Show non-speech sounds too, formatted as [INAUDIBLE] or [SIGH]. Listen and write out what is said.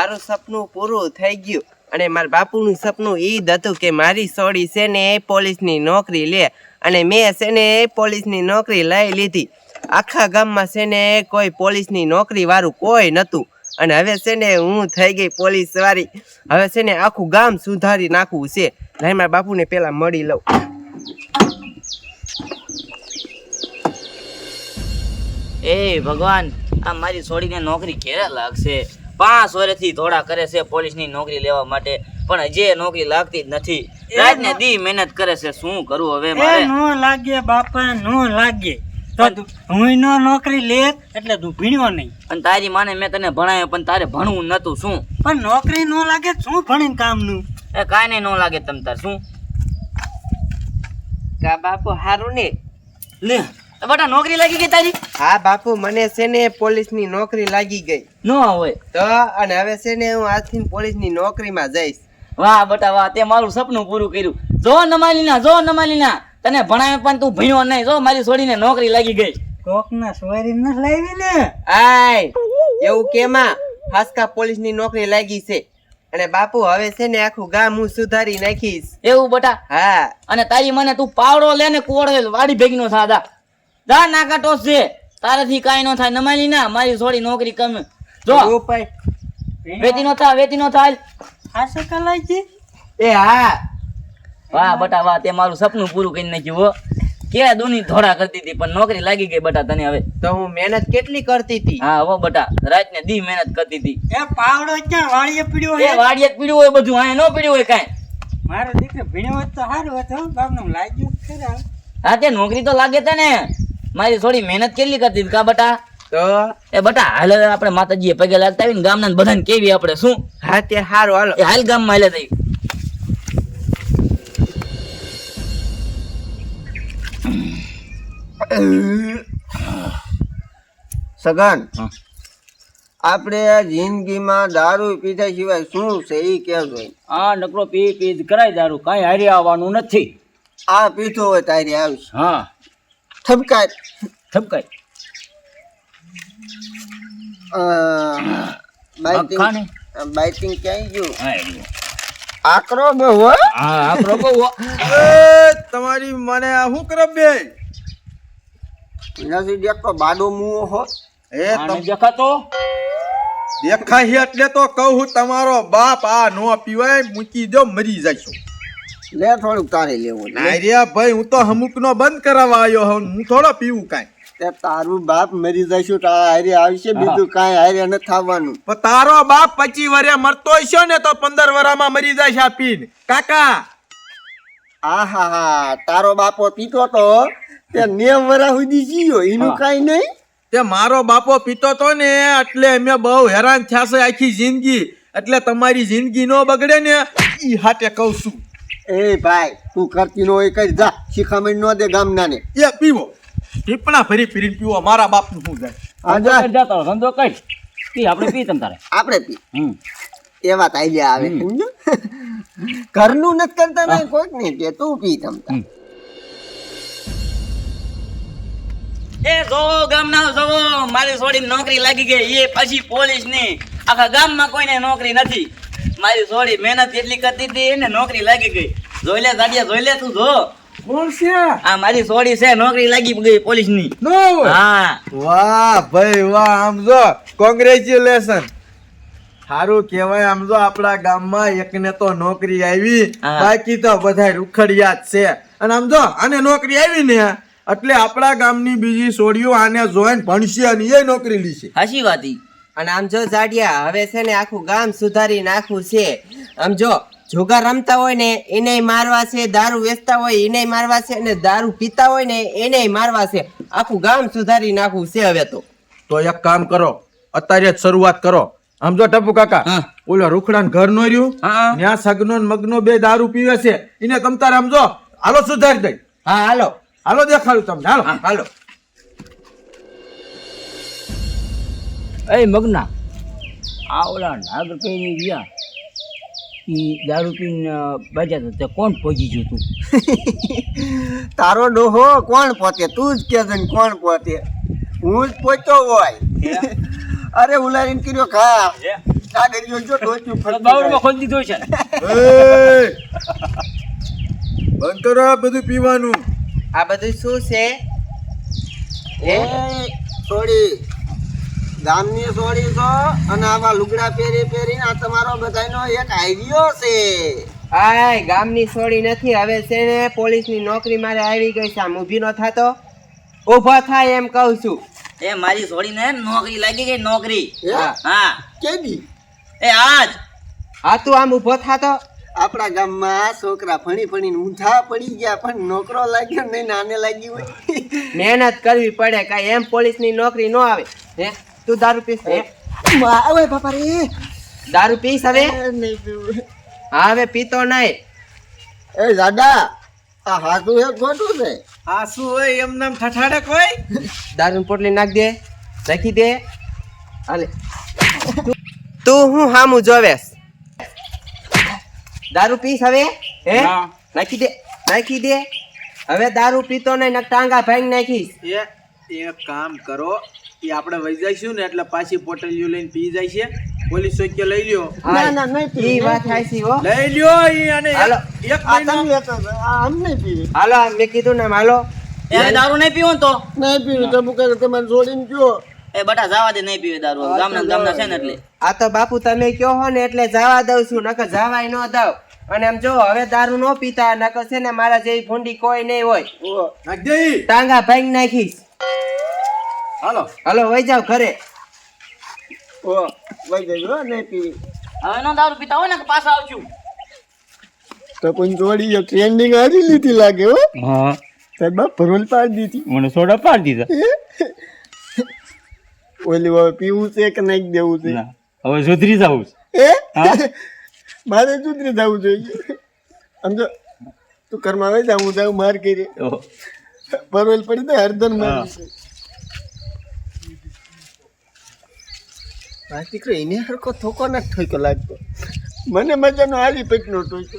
મારું સપનું પૂરું થઈ ગયું અને મારા બાપુનું સપનું એ જ હતું કે મારી સોડી છે ને એ પોલીસની નોકરી લે અને મેં છે ને એ પોલીસની નોકરી લઈ લીધી. આખા ગામમાં છે ને કોઈ પોલીસની નોકરીવાળું કોઈ નહોતું. અને હવે છે ને હું થઈ ગઈ પોલીસવાળી હવે છે ને આખું ગામ સુધારી નાખવું છે. લઈ મારા બાપુને પહેલાં મળી લઉં. એ ભગવાન, આ મારી છોડીને નોકરી ક્યારે લાગશે. પાંચ વર્ષથી થોડા કરે છે પોલીસની નોકરી લેવા માટે પણ હજી નોકરી લાગતી જ નથી. રાત ને દી મહેનત કરે છે શું કરું હવે મારે? નો લાગે બાપા નો લાગે. તો હું નો નોકરી લે એટલે તું ભણ્યો નહીં. અને તારી માને મેં તને ભણાયો પણ તારે ભણવું નતું શું? પણ નોકરી નો લાગે શું ભણીને કામનું? એ કાંઈ નહીં ન લાગે તમ તાર શું? કા બાપુ હારું ને? લે. બટા નોકરી લાગી ગઈ તારી? હા બાપુ મને છે ને પોલીસની નોકરી લાગી ગઈ. ન હોય. તો અને હવે છે ને હું આજથી નોકરી માં જઈશ. વાહ બટા વાહ તે મારું સપનું પૂરું કર્યું. જો નમાલીના જો નમાલીના તને ભણાવે પણ તું ભણ્યો નહીં. જો મારી છોડીને નોકરી લાગી ગઈ. કોક ના સોરી ન લાવી ને? આય એવું કેમાં પોલીસની નોકરી લાગી છે. અને બાપુ હવે છે ને આખું ગામ હું સુધારી નાખીશ. એવું બટા? હા. અને તારી મને તું પાવડો લે ને કુવડો વાડી ભેગી નો થા જા નાકા ટોસ છે. તારાથી કાઈ નો થાય. નમાલી ના મારી થોડી નોકરી કમે જો. વેતી નો થા વેતી નો થાય. ખાસે કલાઈ છે? એ હા. વાહ બટા વાહ તે મારું સપનું પૂરું કરી નાખ્યું હો. કે દુની ધોડા કરતી હતી પણ નોકરી લાગી ગઈ બટા તને હવે. તો હું મહેનત કેટલી કરતી હતી હા હો બટા રાત ને દી મહેનત કરતી હતી એ પાવડો ક્યાં વાળીએ પીડ્યો એ હે વાડિયે પીડ્યું હોય બધું આય નો પીડ્યું હોય કાઈ. મારો દીકરો ભીણ્યો તો સારું હતું બાપનું લાગ્યું ખરા. હા તે નોકરી તો લાગે તને. મારી થોડી મહેનત કેટલી કરતી કા બટા? તો? એ બટા હાલ આપણે માતાજીએ પગે લાગતા આવીને ગામના બધાને કેવી આપણે શું? હા તે હારું હાલો. એ હાલ ગામમાં હાલે થઈ સગન. આપણે જિંદગીમાં દારૂ પીધા સિવાય શું છે એ કેવું હોય આ નકરો પી પી કરાય દારૂ કાંઈ હારી આવવાનું નથી. આ પીધું હોય તારી આવીશ. હા. ઠપકાય ઠપકાય બાઇટિંગ. બાઇટિંગ ક્યાંય ગયું? હા આકરો બે હો. હા આપણો હો. તમારી મને આ શું કરબ બે? નથી દેખતો બાડો મુઓ હો. એ તમે તમ દેખાતો? દેખાય એટલે તો કહું તમારો બાપ આ નો પીવાય મૂકી દો મરી જશો. લે થોડુંક તારે લેવું. નારિયા ભાઈ હું તો અમુક નો બંધ કરાવવા આવ્યો હું હું થોડો પીવું કાંઈ. તે તારું બાપ મરી જશું તારા હારે આવશે બીજું કાંઈ હારે ન થવાનું. પણ તારો બાપ પચી વરે મરતો હશે ને તો પંદર વરામાં મરી જશે આ પીને. કાકા! આ હા હા તારો બાપો પીતો તો તે નેમ વરા સુધી જીયો એનું કાંઈ નહીં? તે મારો બાપો પીતો તો ને એટલે અમે બહુ હેરાન થયા છે આખી જિંદગી. એટલે તમારી જિંદગી નો બગડે ને ઈ હાટે કહું છું. એ ભાઈ તું કરતી નો એ કઈ જા શિખામણ નો દે ગામના ને એ પીવો. ટીપણા ફરી ફરીને પીવો મારા બાપનું શું જાય આ ધંધો જાતો ધંધો કઈ. પી આપણે પી તમ તારે. આપણે પી. હમ. એવા આવી આવે સમજો? ઘરનું નથી કરતા ને કોઈક નહીં કે તું પી તમ તારે. એ જોવો ગામના જોવો મારી છોડી નોકરી લાગી ગઈ એ પછી પોલીસની. આખા ગામમાં કોઈને નોકરી નથી. મારી છોડી મહેનત એટલી કરતી હતી એને નોકરી લાગી ગઈ. જોઈ લે ગાડિયા જોઈ લે તું જો. કોણ છે? આ મારી છોડી છે નોકરી લાગી ગઈ પોલીસની નો હા. વાહ ભાઈ વાહ આમ જો કોંગ્રેચ્યુલેશન સારું કહેવાય આમ જો આપણા ગામમાં એકને તો નોકરી આવી બાકી તો બધા રૂખડિયા જ છે. અને આમ જો આને નોકરી આવી ને એટલે આપણા ગામની બીજી છોડીઓ આને જોઈને ભણશે અને એ નોકરી લીશે. હાશી વાત અને આમ જો જાડિયા હવે છે ને આખું ગામ સુધારી નાખવું છે. આમ જો જુગાર રમતા હોય ને એને મારવા છે દારૂ વેચતા હોય એને મારવા છે અને દારૂ પીતા હોય ને એને મારવા છે. આખું ગામ સુધારી નાખવું છે હવે તો. તો એક કામ કરો અત્યારે જ શરૂઆત કરો. આમ જો ટપુ કાકા ઓલો રૂખડા ઘર નો રહ્યું હા. ત્યાં સગનો ને મગનો બે દારૂ પીવે છે. એને તમ તારે આમ જો હાલો સુધારી દઈ. હા હાલો. હાલો દેખાડું તમને હાલો. હા હાલો. એ મગના આ ઓલા નાગર ગયા ઈ દારૂ પીને બજાર તે કોણ પહોંચી ગયું તું? [LAUGHS] તારો ડોહો કોણ પોતે? તું જ કે ને કોણ પોતે? હું જ પહોંચતો હોય. [LAUGHS] અરે ઉલારીને કર્યો ખા કાગળિયો જો ટોચ્યું ફરતું બાવળમાં ખોલી દીધો છે. એ! બંધ કરો આ બધું પીવાનું. આ બધું શું છે? એ સોડી ગામની સોડી છો અને આવા લુગડા પહેરી પહેરીને આ તમારો બધાનો એક આઈડિયો છે. આય ગામની સોડી નથી. હવે છે ને પોલીસની નોકરી મારે આવી ગઈ છે. આમ ઊભી નો થાતો. ઊભો થાય એમ કહું છું. એ મારી છોડીને નોકરી લાગી ગઈ નોકરી. હે? હા. હા. કેદી? એ આજ. હા તું આમ ઊભો થાતો? આપણા ગામમાં છોકરા ભણી ભણીને ઊંધા પડી ગયા પણ નોકરો લાગ્યો નહીં નાને લાગ્યું હોય મહેનત કરવી પડે કાંઈ એમ પોલીસની નોકરી ન આવે. હે? તું દારૂ પીશ ઓય બાપા રે. દારૂ પીશ હવે. હવે પીતો નહીં. એ દાદા આ હાથું એક ખોટું છે. આ શું હોય એમ નામ ઠઠાડે કોઈ દારૂ પોટલી નાખ દે રાખી દે. હાલે. તું- હું હામું જોવેસ દારૂ પીસ હવે. હે? ના. નાખી દે નાખી દે. હવે દારૂ પીતો નહીં ટાંગા ભાઈ નાખીશ. એ એક કામ કરો. એ આપણે વહી જઈશું ને એટલે પાછી પોટલીઓ લઈને પી જાય છે. પોલીસ ચોકીઓ લઈ લ્યો. ના ના, નહીં પીવી, વાત થાય છે હો. લઈ લ્યો ઈ અને હાલો. એક- મહિનો તમે લેતો હતો. આ આમ નહીં પી હાલો મેં કીધું ને હાલો. એ દારૂ નહીં પીવો તો? નહીં પીવું તો મુકે તમારે જોડીને કયો. એ બટા જવા દે નહીં પીવે દારૂ. ગામના ગામના છે ને એટલે. આ તો બાપુ તમે કયો હો ને એટલે જવા દઉં છું નકર જવાય ન દઉં. અને આમ જો હવે દારૂ નો પીતા નકર છે ને મારા જેવી ભૂંડી કોઈ નહીં હોય. ટાંગા ભાઈ નાખીશ. હાલો. હાલો વહી જાવ ઘરે. ઓ વહી જજો હો, નહીં પીવી હવે નો દારૂ પીતા હોય ને કે પાછા આવજો. તો કોઈ જોડી ટ્રેન્ડિંગ હારી લીધી લાગે હો. હા. સાહેબ પરોલ પાડી દીધી. મને સોડા પાડી દીધા. ઓલી હવે પીવું છે કે નહીં દેવું છે? હવે સુધરી જાઉં એ મારે સુધરી જવું જોઈએ. સમજો તું ઘરમાં આવે જાઉં જાઉં માર કરી પરોલ પડી તો હરદન માર દીકરો એને હરકો થોકો ના ઠોકો લાગતો. મને મજાનો હાલી પેટનો ઠોકો